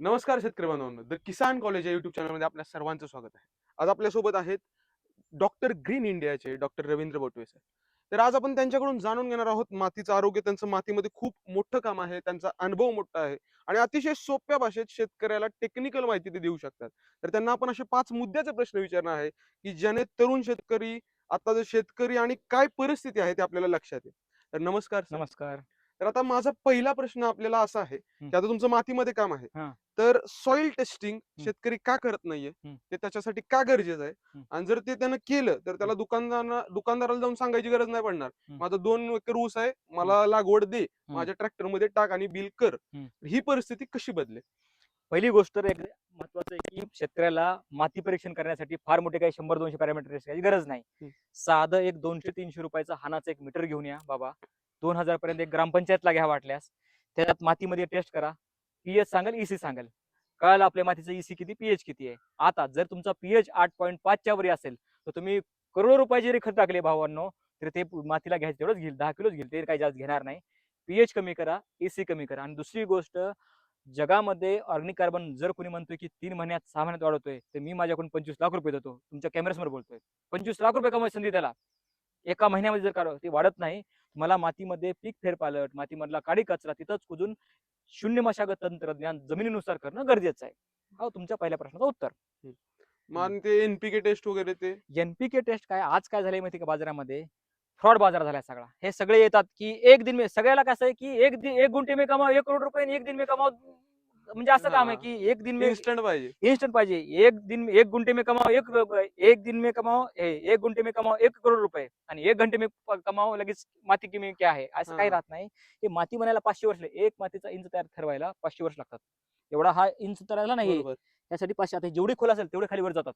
नमस्कार शेतकरी बांधवांनो द किसान कॉलेज या युट्यूब चॅनलमध्ये आपल्या सर्वांचं स्वागत आहे. आज आपल्यासोबत आहेत डॉक्टर ग्रीन इंडियाचे डॉक्टर रवींद्र बोटवे सर तर आज आपण त्यांच्याकडून जाणून घेणार आहोत मातीचं आरोग्य त्यांचं मातीमध्ये खूप मोठं काम आहे त्यांचा अनुभव मोठा आहे आणि अतिशय सोप्या भाषेत शेतकऱ्याला टेक्निकल माहिती ते देऊ शकतात. तर त्यांना आपण असे पाच मुद्द्याचे प्रश्न विचारणार आहे की ज्याने तरुण शेतकरी आता जे शेतकरी आणि काय परिस्थिती आहे ते आपल्याला लक्षात येईल. तर नमस्कार. नमस्कार. तर आता माझा पहिला प्रश्न आपल्याला असा आहे. की आता तुमचं मातीमध्ये काम आहे. तर सॉइल टेस्टिंग. शेतकरी का करत नाहीये. ते त्याच्यासाठी का गरजेचं आहे. आणि जर ते त्यानं केलं तर त्याला दुकानदारांना दुकानदाराला जाऊन सांगायची गरज नाही पडणार. माझा दोन एकर ऊस आहे मला लागवड दे. माझ्या ट्रॅक्टरमध्ये टाक आणि बिल कर हं. परिस्थिती कशी बदले पहिली गोष्ट तर एक महत्वाचं आहे की शेतकऱ्याला माती परीक्षण करण्यासाठी फार मोठे काही शंभर दोनशे पॅरामीटर गरज नाही. साधं एक दोनशे तीनशे रुपयाचा हानाचं एक मीटर घेऊन या बाबा दोन हजार पर्यंत एक ग्रामपंचायतला घ्या वाटल्यास त्याच्यात मातीमध्ये टेस्ट करा पीएच सांगेल ईसी सांगेल. कळालं आपल्या मातीचं ईसी किती पीएच किती आहे? आता जर तुमचा पीएच आठ पॉईंट पाचच्या वरी असेल तर तुम्ही करोडो रुपये जरी खत टाकले भावांनो तर ते मातीला घ्यायचं तेवढंच घेईल दहा किलोच घेईल ते काही जास्त घेणार नाही. पीएच कमी करा एसी कमी करा. आणि दुसरी गोष्ट जगामध्ये ऑर्गॅनिक कार्बन जर कोणी म्हणतोय की तीन महिन्यात सहा महिन्यात वाढवतोय तर मी माझ्याकडून पंचवीस लाख रुपये देतो. तुमच्या कॅमेऱ्यासमोर बोलतोय. पंचवीस लाख रुपये कमाई संधी त्याला. एका महिन्यामध्ये जर ते वाढत नाही मला मातीमध्ये पीक फेरपालट मातीमधला काडी कचरा तिथंच कुजून शून्य मशागत तंत्रज्ञान जमिनीनुसार करणं गरजेचं आहे. हा. तुमच्या पहिल्या प्रश्नाचं उत्तर. मग आणि ते एनपीके टेस्ट वगैरे ते? एनपीके टेस्ट काय आज काय झालंय माहिती का बाजारामध्ये? फ्रॉड बाजार झालाय सगळा. हे सगळे येतात की एक दिन में सगळ्याला कसं आहे की एक दि- एक गुंठे में कमाव एक करोड रुपये एक दिन में कमाव म्हणजे असं काम आहे. की एक दिन में इन्स्टंट पाहिजे. इंस्टेंट पाहिजे. एक दिन एक गुंठे में कमाओ एक एक दिन में कमाओ ए, एक गुंठे में कमाओ एक करोड रुपये. आणि एक घंटे में कमाओ लगेच माती की में क्या आहे? असं काही. राहत नाही. हे माती बनायला पाचशे वर्ष. एक मातीचा इंच तयार ठरवायला पाचशे वर्ष लागतात. एवढा हा इंच तयार नाही. त्यासाठी पाचशे आता जेवढी खोल असेल तेवढे खाली वर जातात.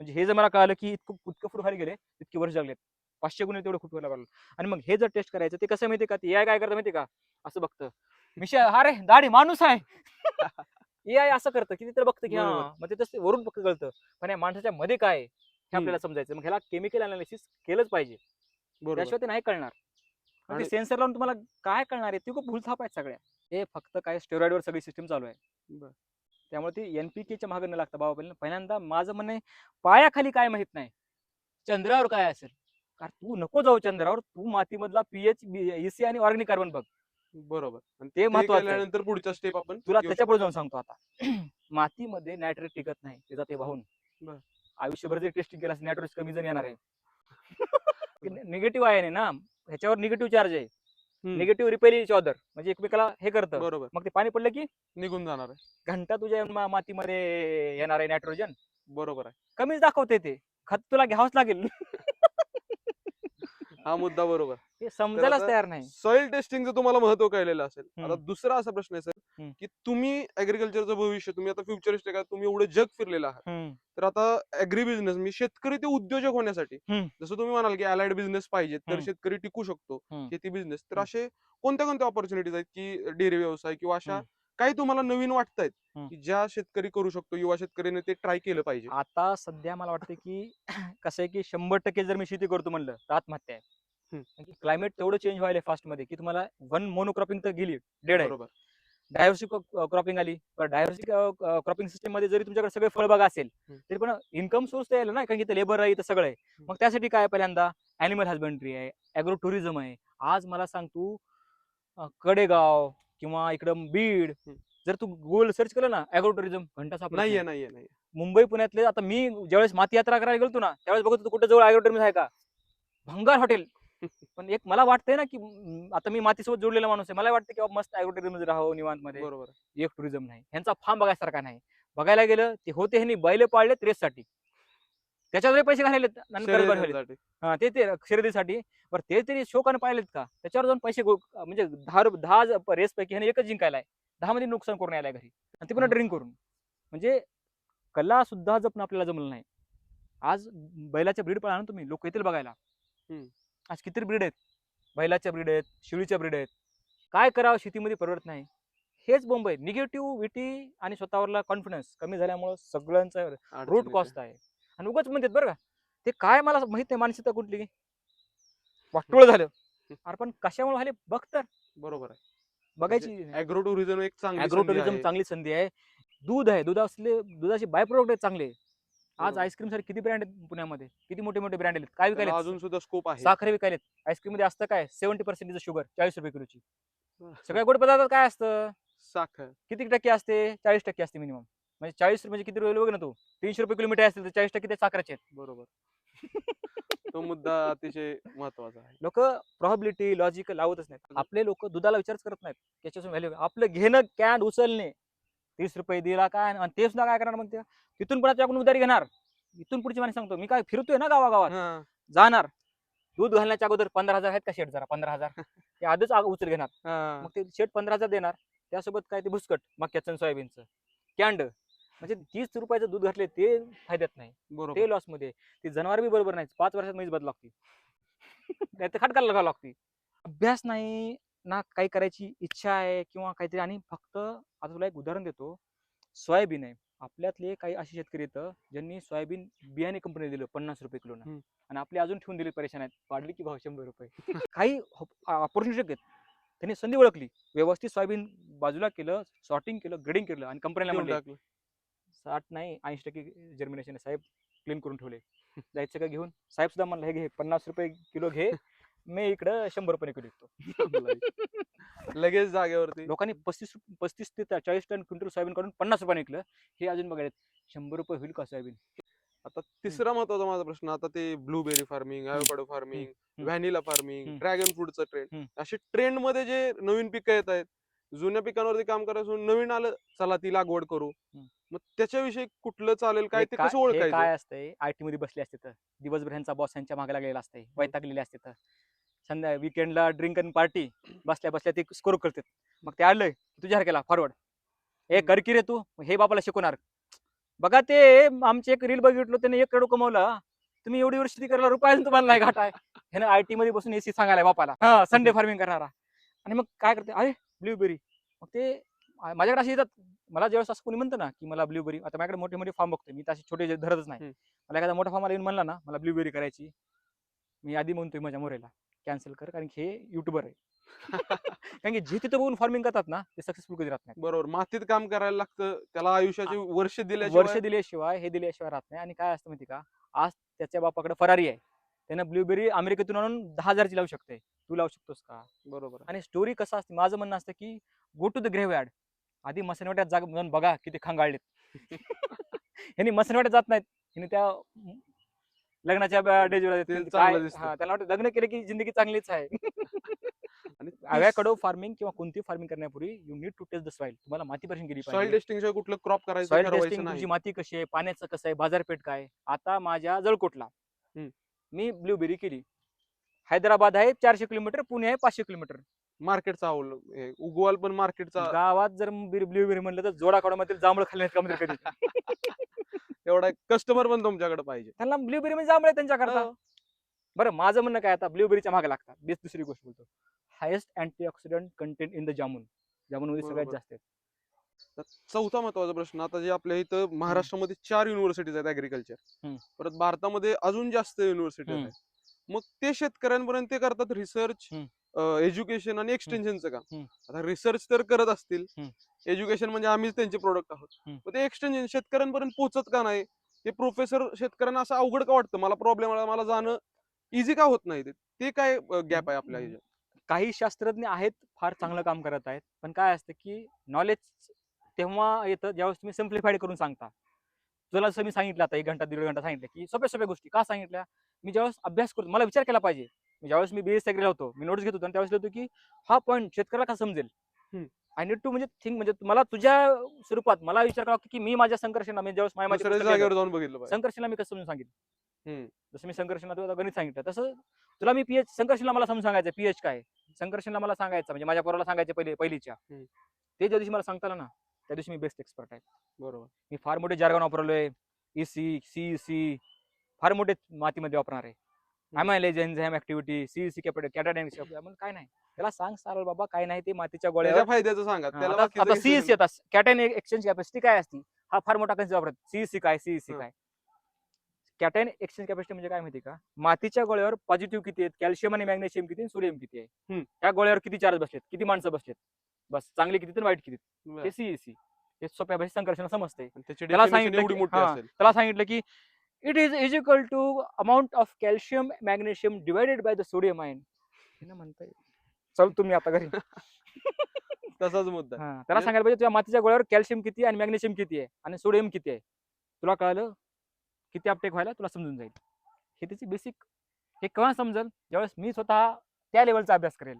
म्हणजे हे जर मला कळालं की इतकं इतकं फूट खाली गेले इतके वर्ष लागलेत. पाचशे गुणे तेवढे फूट लागलं. आणि मग हे जर टेस्ट करायचं ते कसं माहितीये का? ते काय करतं माहितीये का? असं बघतं. मिशा हा रे दाढी माणूस आहे. एआय असं करतं की ते तर बघतं की बरोबर. हा मग ते तसं वरून फक्त कळतं. पण या माणसाच्या मध्ये काय आहे हे आपल्याला समजायचं. मग ह्याला केमिकल अनालिसिस केलंच पाहिजे. त्याशिवाय ते नाही कळणार. मग ते आणि- सेन्सर लावून तुम्हाला काय कळणार आहे ते खूप भूलथाप आहेत सगळ्या. हे फक्त काय steroid वर सगळी सिस्टीम चालू आहे. बरं. त्यामुळे ती एनपीकेच्या मागे न लागतं बाबा पहिल्यांदा- पहिल्यांदा माझं म्हणणं पायाखाली काय माहीत नाही. चंद्रावर काय असेल? कारण तू नको जाऊ चंद्रावर. तू मातीमधला पीएच ईसी आणि ऑर्गॅनिक कार्बन बघ. बरोबर. आणि ते ते महत्वाचं आहे. केल्यानंतर पुढचा स्टेप आपण तुला घेऊ त्याच्या पुढे जाऊन सांगतो आता. मातीमध्ये नायट्रेट टिकत नाही ते जाते वाहून. बर. आयुष्यभर जर टेस्टिंग केलं नायट्रोज कमी जण येणार आहे. निगेटिव्ह आहे ना ह्याच्यावर निगेटिव्ह चार्ज आहे. हम्म. निगेटिव्ह रिपेल ऑदर म्हणजे एकमेकाला हे करतं. बरोबर. मग ते पाणी पडलं की? निघून जाणार आहे. घंटा तुझ्या मा- मातीमध्ये येणार आहे नायट्रोजन बरोबर आहे. कमीच दाखवते ते. खत तुला घ्यावंच लागेल. हा मुद्दा बरोबर. हे समजायलाच तयार नाही सॉइल टेस्टिंगचं तुम्हाला महत्त्व कळलेलं असेल आता. दुसरा असा प्रश्न आहे सर. की तुम्ही ऍग्रिकल्चरचं भविष्य तुम्ही आता फ्युचरिस्ट का तुम्ही एवढं जग फिरलेलं आहात. तर आता अॅग्री बिझनेस मी शेतकरी ते उद्योजक होण्यासाठी. जसं तुम्ही म्हणाल की अलाइड बिझनेस पाहिजे तर. शेतकरी टिकू शकतो. शेती बिझनेस तर. असे कोणत्या कोणत्या ऑपॉर्च्युनिटीज आहेत की डेअरी व्यवसाय किंवा अशा. काही तुम्हाला नवीन वाटतायत. की ज्या शेतकरी करू शकतो युवा शेतकरीने ते ट्राय केलं पाहिजे आता सध्या मला वाटतं की कसं आहे की शंभर टक्के जर मी शेती करतो म्हणलं तर आत्महत्या आहे क्लायमेट तेवढं चेंज व्हायला फास्टमध्ये की तुम्हाला वन मोनोक्रॉपिंग तर गेली डेड आहे. बरोबर. डायव्हर्सिक क्रॉपिंग आली. पण डायव्हर्सिक क्रॉपिंग सिस्टममध्ये जरी तुमच्याकडे सगळे फळबागा असेल. तरी पण इन्कम सोर्स यायला ना कारण की लेबर आहे इथं सगळं आहे. मग त्यासाठी काय पहिल्यांदा? अॅनिमल हजबंड्री आहे अॅग्रो टुरिझम आहे. आज मला सांग तू कडेगाव किंवा इकडं बीड. जर तू गुगल सर्च केलं ना अॅग्रो टुरिझम घंटा नाहीये नाही. नाहीये मुंबई पुण्यातले आता मी ज्यावेळेस माती यात्रा करायला गेलो ना त्यावेळेस बघत कुठे जवळ अॅग्रो टुरिझम आहे का? भंगार हॉटेल पण एक मला वाटतंय ना की म, आता मी मातीसोबत जोडलेला माणूस आहे. मला वाटतं की बाबा मस्त अॅग्रो टुरिझम राहावं निवांत मध्ये बरोबर. एक टुरिझम नाही. ह्यांचा फार्म बघायसारखा नाही. बघायला गेलं ते होते ह्यांनी बैल पाळले रेससाठी त्याच्यावर पैसे आणि कर्ज. हा ते ते खरेदीसाठी बरं ते तरी शोकाने पाहिलेत का? त्याच्यावर जाऊन पैसे गो- म्हणजे दहा दहा रेस पैकी ह्याने एकच जिंकायला आहे. दहा मध्ये नुकसान करून यायला घरी. आणि ते पुन्हा हम्म. ड्रिंक करून. म्हणजे कला सुद्धा जपणं आपल्याला जमलं नाही. आज बैलाच्या ब्रीड पाळा ना तुम्ही लोक येतील बघायला. हम्म. आज किती ब्रीड आहेत? बैलाच्या ब्रीड आहेत शिळीच्या ब्रीड आहेत. काय करावं शेतीमध्ये परवडत नाही. हेच बोंब आहे निगेटिव्हिटी आणि स्वतःवरला कॉन्फिडन्स कमी झाल्यामुळं सगळ्यांचा रूट कॉस्ट आहे. आणि उगाच म्हणतात बरं का ते काय मला माहीत नाही मानसिकता कुठली वाटोळ झालं. अरे पण कशामुळे झाले? बघ तर. बरोबर आहे. बघायची अॅग्रो टुरिझम एक चांगली अॅग्रो टुरिझम. चांगली संधी आहे. दूध आहे. दूध असले दुधाचे बाय प्रोडक्ट आहेत चांगले. आज. आईस्क्रीमसाठी किती ब्रँड आहेत पुण्यामध्ये? किती मोठे मोठे ब्रँड आहेत? काय विकायला अजून सुद्धा स्कोप आहे. साखर विकायलेत. आईस्क्रीममध्ये असतं काय? सेव्हन्टी पर्सेंटेज शुगर चाळीस रुपये किलोची. सगळ्या गोड पदार्थात काय असतं? साखर. किती टक्के असते? चाळीस टक्के असते मिनिमम म्हणजे चाळीस म्हणजे किती रुपये बघ ना तू? तीनशे रुपये किलो मिठाई असतील तर चाळीस टक्के ते साखरेचे आहेत. बरोबर. तो मुद्दा अतिशय महत्त्वाचा आहे. लोक प्रॉबिलिटी लॉजिक लावतच नाहीत. आपले लोक दुधाला विचारच करत नाहीत. त्याच्यापासून व्हॅल्यू आपलं घेणं कॅन उचलणे. तीस रुपये दिला काय आणि ते सुद्धा काय करणार मग ते? तिथून पण आपण उधारी घेणार. इथून पुढची माहिती सांगतो मी काय फिरतोय ना गावागावात? हा, जाणार. दूध घालण्याच्या अगोदर पंधरा हजार आहेत का शेट जरा? पंधरा हजार. ते आधीच आग उचल घेणार. हा. मग ते शेट पंधरा हजार देणार. त्यासोबत काय ते भुसकट मक्याचं आणि सोयाबीनचं. कॅन्ड. म्हणजे तीस रुपयाचं दूध घातले ते फायद्यात नाही. बरोबर. ते लॉसमध्ये. ते जनावर बी बरोबर नाही पाच वर्षात म्हैस बदल लागते. नाही तर लागावं लागते. अभ्यास नाही. ना काही करायची इच्छा आहे किंवा काहीतरी आणि फक्त आता तुला एक उदाहरण देतो. सोयाबीन आहे. आपल्यातले काही असे शेतकरी येतं ज्यांनी सोयाबीन बियाणे कंपनी दिलं पन्नास रुपये किलो हम्म. आणि आपले अजून ठेवून दिले परेशान आहेत. वाढली की भाव शंभर रुपये. काही ऑपॉर्च्युनिटी आहेत. त्यांनी संधी ओळखली. व्यवस्थित सोयाबीन बाजूला केलं सॉर्टिंग केलं ग्रेडिंग केलं आणि कंपनीला म्हणले. साठ नाही ऐंशी टक्के जर्मिनेशन साहेब क्लीन करून ठेवले. जायचं का घेऊन? साहेब सुद्धा म्हणलं हे घे पन्नास रुपये किलो घे. मी इकडं शंभर रुपये किलो विकतो लगेच जागेवरती. लोकांनी पस्तीस पस्तीस ते चाळीस टन क्विंटल सोयाबीन काढून पन्नास रुपये विकलं. हे अजून बघायला शंभर रुपये होईल का सोयाबीन? आता तिसरा महत्त्वाचा माझा प्रश्न आता ते blueberry farming avocado farming. Vanilla farming. Dragon फ्रूटचं trend. असे ट्रेंडमध्ये जे नवीन पिकं येत आहेत जुन्या पिकांवरती काम करायचं नवीन आलं चला ती लागवड करू. मग त्याच्याविषयी कुठलं चालेल काय ते काय- कसं हे ओळखायचं काय असतंय? आयटी मध्ये बसले असते तर. दिवसभर ह्यांचा बॉस ह्यांच्या मागे लागलेला असते वैतागलेले असते तर. संध्या विकेंडला ड्रिंक अँड पार्टी बसल्या बसल्या ते स्कोर करतात. मग ते आलंय तुझ्या केला फॉरवर्ड ए कर की रे तू हे बापाला शिकवणार. बघा ते आमचे एक रील बघितलं त्याने एक करोड कमवला. तुम्ही एवढी वर्ष करायला रुपया तुम्हाला नाही घाट आहे ह्यानं आय टी मध्ये बसून एसी सांगायला बापाला. हा संडे फार्मिंग करणारा. आणि मग काय करते अरे ब्ल्यूबेरी मग ते माझ्याकडे असे येतात. मला ज्यावेळेस असं कोणी म्हणतं ना की मला ब्ल्यूबेरी आता माझ्याकडे मोठे मोठे फार्म बघतोय. मी तर असे छोटे धरतच नाही. मला एखादा मोठा फार्म येऊन म्हणला ना मला ब्ल्यूबेरी करायची. मी आधी म्हणतोय माझ्या मोरेला. कॅन्सल कर कारण की हे युट्यूबर आहे. कारण की जे तिथं बघून फार्मिंग करतात ना ते सक्सेसफुल कधी राहत नाही बरोबर मातीत काम करायला लागतं त्याला आयुष्याची वर्ष वर्ष दिल्याशिवाय हे दिल्याशिवाय राहत नाही. आणि काय असतं माहिती का? आज त्याच्या बापाकडे फरारी आहे. त्यानं ब्ल्यूबेरी अमेरिकेतून आणून दहा हजारची लावू शकते. तू लावू शकतोस का? बरोबर. आणि स्टोरी कसं असते? माझं म्हणणं असतं की गो टू द ग्रेव्ह आधी मसनवाट्यात जाग जाऊन बघा किती खांगाळलेत. ह्यांनी मसनवाट्यात जात नाहीत. ह्यांनी त्या लग्नाच्या डेजवर ते चांगलं दिसतं. त्याला वाटतं लग्न केलं की जिंदगी चांगलीच आहे. आणि अव्याकडो फार्मिंग किंवा कोणती फार्मिंग करण्यापूर्वी you need to test the soil तुम्हाला माती परीक्षण केली सॉइल पाहिजे. टेस्टिंग शिवाय कुठलं क्रॉप करायचं सॉइल ठरवायचं टेस्टिंग नाही. तुमची माती कशी आहे पाण्याचं कसं आहे बाजारपेठ काय आहे? आता माझ्या जळकोटला हम्म. मी ब्ल्यूबेरी केली. हैदराबाद आहे चारशे किलोमीटर पुणे आहे पाचशे किलोमीटर. मार्केटचा हे उगवाल पण मार्केटचा गावात जर ब्ल्यूबेरी म्हणलं तर जोडा मध्ये जांभळ खाल्ले का म्हणजे कधी? एवढा कस्टमर पण तुमच्याकडे पाहिजे. त्यांना ब्ल्यूबेरी म्हणजे जांभळ आहे त्यांच्याकरता. हो. बरं माझं म्हणणं काय आता? ब्ल्यूबेरीच्या मागे लागतात. बेस दुसरी गोष्ट बोलतो. Highest antioxidant content in the jamun जामुनमध्ये सगळ्यात. जास्त आहे चौथा महत्त्वाचा प्रश्न. आता जे आपल्या इथं महाराष्ट्रामध्ये चार युनिव्हर्सिटीज आहेत ऍग्रिकल्चर. परत भारतामध्ये अजून जास्त युनिव्हर्सिटी. आहेत. मग ते शेतकऱ्यांपर्यंत ते करतात रिसर्च. एज्युकेशन आणि एक्सटेन्शनचं काम. आता रिसर्च तर करत असतील. एज्युकेशन म्हणजे आम्हीच त्यांचे प्रोडक्ट आहोत. ते एक्सटेन्शन शेतकऱ्यांपर्यंत पोहोचत का नाही? ते प्रोफेसर शेतकऱ्यांना असं अवघड का वाटतं? मला प्रॉब्लेम मला जाणं इझी का होत नाही ते? काय गॅप आहे आपल्या. ह्याच्यात? काही शास्त्रज्ञ आहेत फार चांगलं काम करत आहेत. पण काय असतं की नॉलेज तेव्हा येतं ज्यावेळेस तुम्ही सिम्प्लिफाईड करून सांगता. तुला जसं मी सांगितलं आता एक घंटा दीड घंटा सांगितलं की सोप्या सोप्या गोष्टी. का सांगितल्या? मी ज्यावेळेस अभ्यास करतो मला विचार केला पाहिजे. ज्यावेळेस मी बीएस ऍग्रीला होतो मी नोट्स घेत होतो आणि त्यावेळेस लिहितो की हा पॉईंट शेतकऱ्याला का समजेल. आय नीड टू म्हणजे थिंक म्हणजे मला तुझ्या स्वरूपात मला विचार करावा की मी माझ्या संघर्षणा मी ज्यावेळेस जाऊन बघितलं मी कसं समजून सांगितलं. जसं मी संघर्षणला तुला गणित सांगितलं तसं तुला मी पीएच संघर्षणला मला समजून सांगायचं पीएच काय? संघर्षणला मला सांगायचं म्हणजे माझ्या पोराला सांगायचं पहिले पहिलीच्या. ते ज्या दिवशी मला सांगता आलं ना त्या दिवशी मी बेस्ट एक्सपर्ट आहे. बरोबर. मी फार मोठे जारगण वापरलोय. इसी सीसी फार मोठे मातीमध्ये वापरणार आहे. अमायलेज एन्झाईम ऍक्टिव्हिटी सीसी कॅटाडायमिक्स काय नाही. त्याला सांग सरळ बाबा काय नाही ते मातीच्या त्याच्या गोळ्यावर फायद्याचं सांगा. त्याला आता- बाकीचं आता सीईसी येतात. कॅटॅन एक्सचेंज कॅपॅसिटी काय असती? हा फार मोठा कन्सेप्ट वापरत सीईसी काय? सीईसी हं. काय? कॅटॅन एक्सचेंज कॅपॅसिटी म्हणजे काय माहिती का? मातीच्या गोळ्यावर पॉझिटिव्ह किती आहेत? कॅल्शियम आणि मॅग्नेशियम किती सोडियम किती आहे? हं. ह्या गोळ्यावर किती चार्ज बसलेत? किती माणसं बसलेत? बस चांगली किती तर वाईट किती? नका. हे सीईसी हे सोप्या भाषेत संकर्षण समजते आणि त्याची त्याला definition सांगितलं एवढी की- मोठी हा. असेल. त्याला सांगितलं की it is is equal to amount of calcium magnesium divided by the sodium ion हे ना म्हणता येईल चल तुम्ही आता घरी. तसाच मुद्दा. हा, त्याला सांगायला पाहिजे तुझ्या मातीच्या गोळ्यावर कॅल्शियम किती आहे आणि मॅग्नेशियम किती आहे आणि सोडियम किती आहे? तुला कळलं? किती अपटेक व्हायला तुला समजून जाईल. हे त्याची बेसिक हे केव्हा समजेल? ज्यावेळेस मी स्वतः त्या लेवलचा अभ्यास करेल.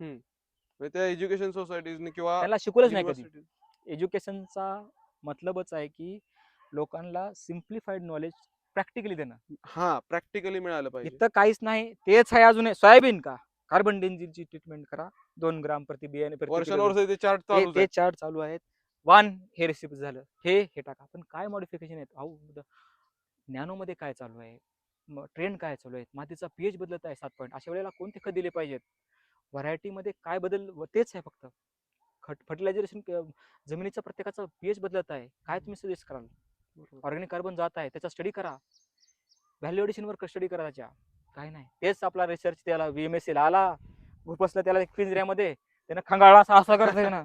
म्हणजे त्या एज्युकेशन सोसायटीजने किंवा त्याला शिकवलंच नाही कधी. universities- एज्युकेशनचा मतलबच आहे की लोकांना सिम्प्लिफाईड नॉलेज प्रॅक्टिकली देणं. हा प्रॅक्टिकली मिळालं पाहिजे. इथं काहीच नाही तेच आहे अजून. सोयाबीन का? कार्बन डेन्झिनची ट्रीटमेंट करा. दोन ग्राम प्रति बियाणे प्रति वर्षानुवर्ष ते चार्ट चालू ते चार्ट चालू आहेत. वन हे रेसिपी झालं. हे हे टाका. पण काय मॉडिफिकेशन आहेत? अहो नॅनो मध्ये काय चालू आहे? ट्रेंड काय चालू आहे मातीचा पीएच बदलत आहे सात पॉईंट अशा वेळेला कोणते खत दिले पाहिजेत? व्हरायटी मध्ये काय बदल? व तेच आहे फक्त. खत फर्टिलायझेशन जमिनीचा प्रत्येकाचा पीएच बदलत आहे. काय तुम्ही सजेस्ट कराल? ऑर्गॅनिक कार्बन जात आहे त्याचा स्टडी करा. व्हॅल्युएडिशन वर स्टडी करा त्याच्या. काय नाही. तेच आपला रिसर्च त्याला VMSC ला आला. घुपसला त्याला पिंजऱ्यामध्ये त्यानं खंगाळा असा करत ना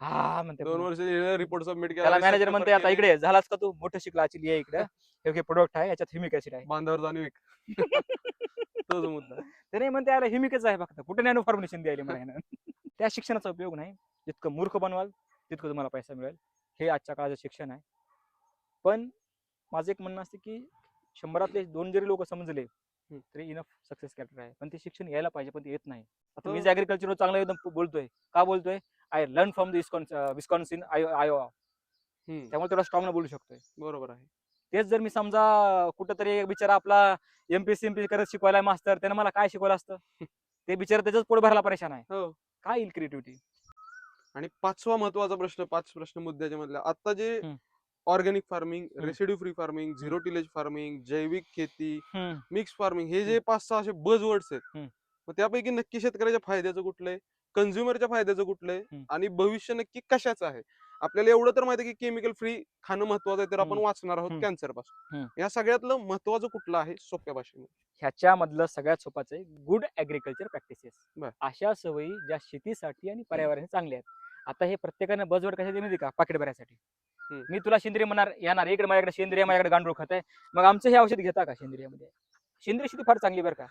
हा म्हणते दोन. वर्ष रिपोर्ट सबमिट केला मॅनेजर म्हणते आता इकडे झालाच का तू? मोठं शिकला अचिल ये इकडे. हे प्रोडक्ट आहे. याच्यात ह्युमिक ऍसिड आहे. बांधावर विक तोच मुद्दा. त्याने म्हणते याला ह्युमिकच आहे फक्त. कुठे नॅनो फॉर्म्युलेशन द्यायला मला. त्या शिक्षणाचा उपयोग नाही. जितकं मूर्ख बनवाल तितकं तुम्हाला पैसा मिळेल. हे आजच्या काळाचं शिक्षण आहे. पण माझं एक म्हणणं असते की शंभरातले दोन जरी लोक समजले. तरी इनफ सक्सेस कॅरेक्टर आहे. पण ते शिक्षण यायला पाहिजे पण ते येत नाही. आता मी हो. जे ऍग्रिकल्चर चांगलं एकदम बोलतोय का बोलतोय? I learn from the Wisconsin Iowa hmm, त्यामुळे तेवढा स्ट्रॉंग बोलू शकतोय. बरोबर आहे. तेच जर मी समजा कुठंतरी एक बिचारा आपला एमपीसी एमपी करत शिकवायला मास्तर त्यानं मला काय शिकवलं असतं? ते बिचारा त्याच्याच पुढे भरायला परेशान आहे. हो. काय येईल क्रिएटिव्हिटी आणि पाचवा महत्त्वाचा प्रश्न पाच प्रश्न मुद्द्याच्या मधला. आता जे. Organic farming. Residue free farming zero tillage farming जैविक शेती मिक्स फार्मिंग हे जे पाच सहा असे बज वर्ड्स आहेत. मग त्यापैकी नक्की शेतकऱ्याच्या फायद्याचं कुठलंय कन्झ्युमरच्या फायद्याचं कुठलंय. आणि भविष्य नक्की कशाचं आहे आपल्याला एवढं तर माहिती आहे की केमिकल फ्री खाणं महत्वाचं आहे तर आपण. वाचणार आहोत. कॅन्सरपासून. या सगळ्यातलं महत्वाचं कुठलं आहे सोप्या भाषेमध्ये ह्याच्यामधलं सगळ्यात सोपाचं आहे गुड ऍग्रिकल्चर प्रॅक्टिसेस. अशा सवयी ज्या शेतीसाठी आणि पर्यावरणासाठी चांगल्या आहेत आता हे प्रत्येकाने बजवड कशाची माहिती का? पाकिट भरायसाठी. मी तुला सेंद्रिय म्हणणार येणार. इकडे माझ्याकडे सेंद्रिय माझ्याकडे गांडूळ खत आहे. मग आमचं हे औषध घेता का सेंद्रियमध्ये? सेंद्रिय शेती फार चांगली बरं का.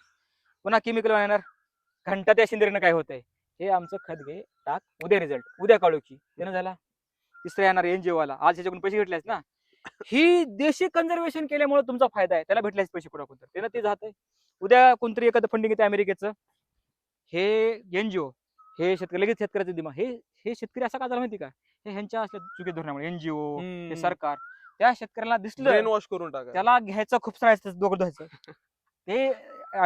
पुन्हा केमिकल येणार घंटा त्या सेंद्रियनं काय होतंय? हे आमचं खत घे टाक. उद्या रिझल्ट उद्या काढू की त्यानं झाला? तिसरा येणार एनजीओ वाला आज ह्याच्याकडून पैसे घेतलेस ना? ही देशी कन्झर्वेशन केल्यामुळे तुमचा फायदा आहे. त्याला भेटलेच पैसे कुठं कुठं त्यानं ते जात उद्या कोणतरी एखादं फंडिंग येते अमेरिकेचं. हे एनजीओ हे शेतकरी लगेच शेतकऱ्याचं दिमाग. हे हे शेतकरी असा का झाला माहिती का? हे ह्यांच्या असल्या चुकी धोरणामुळे एनजीओ हे सरकार त्या शेतकऱ्याला दिसलं. वॉश करून टाका. त्याला घ्यायचं खूप सारं डोकं धुवायचं ते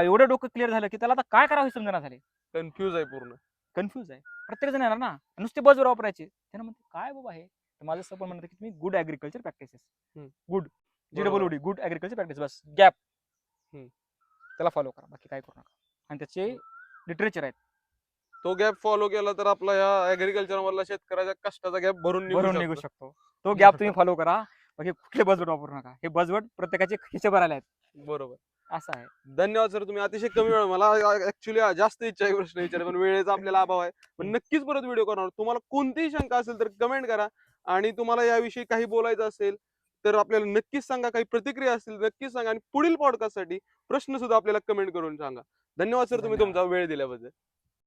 एवढं डोकं क्लिअर झालं की त्याला आता काय करावं समजना झाले. कन्फ्युज आहे पूर्ण. कन्फ्युज आहे. प्रत्येक जण येणार ना? नुसते बजवर वापरायचे. त्यानं म्हणते काय बाबा हे? माझं असं पण म्हणतं की तुम्ही good agriculture practices. Good G. Double O D good agriculture practice बस. गॅप. त्याला फॉलो करा. बाकी काय करू नका. आणि त्याचे लिटरेचर आहेत. तो गॅप फॉलो केला तर आपला या ऍग्रिकल्चर मधला शेतकऱ्याच्या कष्टाचा गॅप भरून भरून निघू शकतो. शकतो. तो गॅप तुम्ही फॉलो करा. बाकी कुठले बजवट वापरू नका. हे बजवट प्रत्येकाचे खिसे भरायला आहेत. बरोबर. असं आहे. धन्यवाद सर तुम्ही. अतिशय कमी वेळ मला ऍक्च्युली जास्त इच्छा आहे प्रश्न विचार पण वेळेचा आपल्याला अभाव आहे. पण नक्कीच परत व्हिडिओ करणार तुम्हाला कोणतीही शंका असेल तर कमेंट करा. आणि तुम्हाला याविषयी काही बोलायचं असेल तर आपल्याला नक्कीच सांगा. काही प्रतिक्रिया असतील नक्कीच सांगा. आणि पुढील पॉडकास्टसाठी प्रश्न सुद्धा आपल्याला कमेंट करून सांगा. धन्यवाद सर तुम्ही धन्यवाद. तुमचा वेळ दिल्याबद्दल.